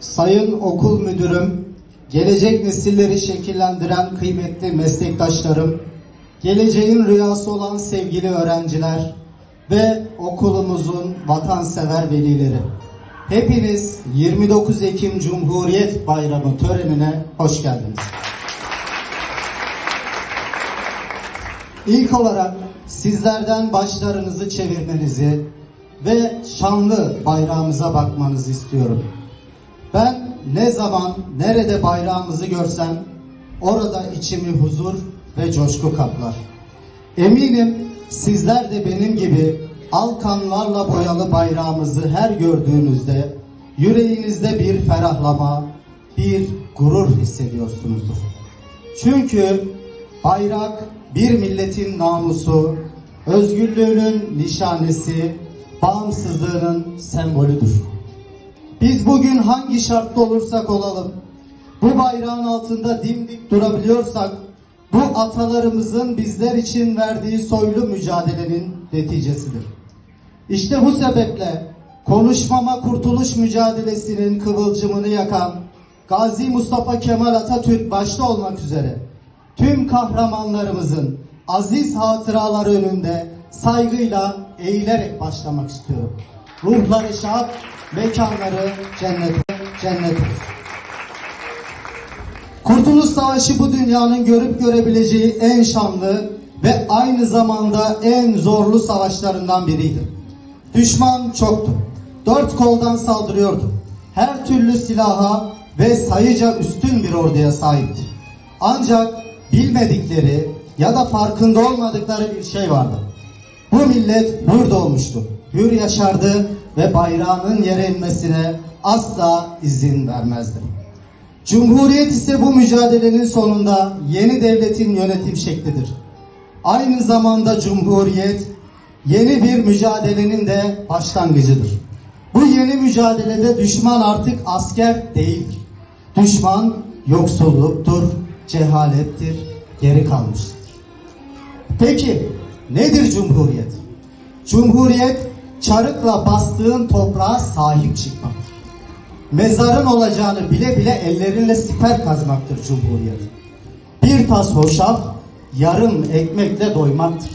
Sayın Okul Müdürüm, gelecek nesilleri şekillendiren kıymetli meslektaşlarım, geleceğin rüyası olan sevgili öğrenciler ve okulumuzun vatansever velileri. Hepiniz 29 Ekim Cumhuriyet Bayramı törenine hoş geldiniz. İlk olarak sizlerden başlarınızı çevirmenizi ve şanlı bayrağımıza bakmanızı istiyorum. Ben ne zaman nerede bayrağımızı görsem orada içimi huzur ve coşku kaplar. Eminim sizler de benim gibi alkanlarla boyalı bayrağımızı her gördüğünüzde yüreğinizde bir ferahlama, bir gurur hissediyorsunuzdur. Çünkü bayrak bir milletin namusu, özgürlüğünün nişanesi, bağımsızlığının sembolüdür. Biz bugün hangi şartta olursak olalım, bu bayrağın altında dimdik durabiliyorsak, bu atalarımızın bizler için verdiği soylu mücadelenin neticesidir. İşte bu sebeple konuşmama kurtuluş mücadelesinin kıvılcımını yakan Gazi Mustafa Kemal Atatürk başta olmak üzere tüm kahramanlarımızın aziz hatıraları önünde saygıyla eğilerek başlamak istiyorum. Ruhları şad, mekanları cennet, cennet olsun. Kurtuluş Savaşı bu dünyanın görüp görebileceği en şanlı ve aynı zamanda en zorlu savaşlarından biriydi. Düşman çoktu. Dört koldan saldırıyordu. Her türlü silaha ve sayıca üstün bir orduya sahipti. Ancak bilmedikleri ya da farkında olmadıkları bir şey vardı. Bu millet hür doğmuştu. Hür yaşardı ve bayrağının yere inmesine asla izin vermezdi. Cumhuriyet ise bu mücadelenin sonunda yeni devletin yönetim şeklidir. Aynı zamanda Cumhuriyet yeni bir mücadelenin de başlangıcıdır. Bu yeni mücadelede düşman artık asker değildir. Düşman yoksulluktur, cehalettir, geri kalmıştır. Peki nedir Cumhuriyet? Cumhuriyet çarıkla bastığın toprağa sahip çıkmaktır. Mezarın olacağını bile bile ellerinle siper kazmaktır Cumhuriyet. Bir tas hoşaf yarım ekmekle doymaktır.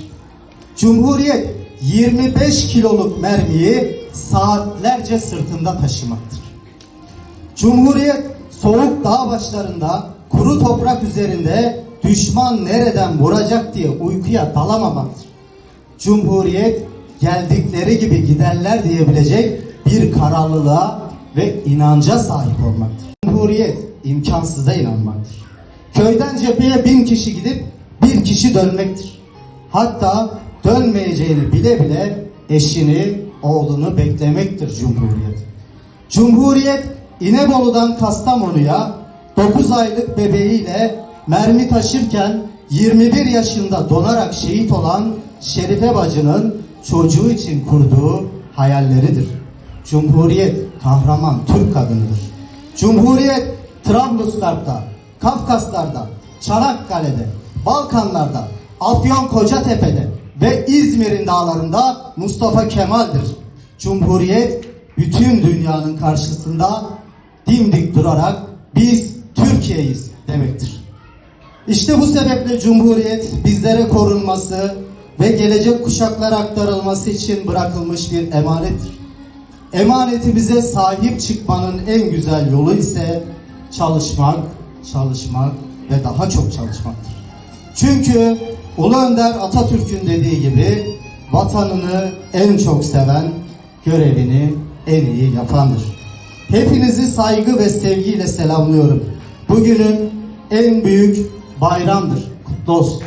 Cumhuriyet 25 kiloluk mermiyi saatlerce sırtında taşımaktır. Cumhuriyet soğuk dağ başlarında kuru toprak üzerinde düşman nereden vuracak diye uykuya dalamamaktır. Cumhuriyet geldikleri gibi giderler diyebilecek bir kararlılığa ve inanca sahip olmaktır. Cumhuriyet imkansıza inanmaktır. Köyden cepheye bin kişi gidip bir kişi dönmektir. Hatta dönmeyeceğini bile bile eşini, oğlunu beklemektir Cumhuriyet. Cumhuriyet İnebolu'dan Kastamonu'ya 9 aylık bebeğiyle mermi taşırken 21 yaşında donarak şehit olan Şerife bacının çocuğu için kurduğu hayalleridir. Cumhuriyet kahraman Türk kadınıdır. Cumhuriyet Trablusgarp'ta, Kafkaslar'da, Çanakkale'de, Balkanlar'da, Afyon Kocatepe'de ve İzmir'in dağlarında Mustafa Kemal'dir. Cumhuriyet bütün dünyanın karşısında dimdik durarak biz Türkiye'yiz demektir. İşte bu sebeple Cumhuriyet bizlere korunması ve gelecek kuşaklara aktarılması için bırakılmış bir emanettir. Emanetimize sahip çıkmanın en güzel yolu ise çalışmak, çalışmak ve daha çok çalışmaktır. Çünkü Ulu Önder Atatürk'ün dediği gibi vatanını en çok seven, görevini en iyi yapandır. Hepinizi saygı ve sevgiyle selamlıyorum. Bugünün en büyük bayramdır. Kutlu olsun.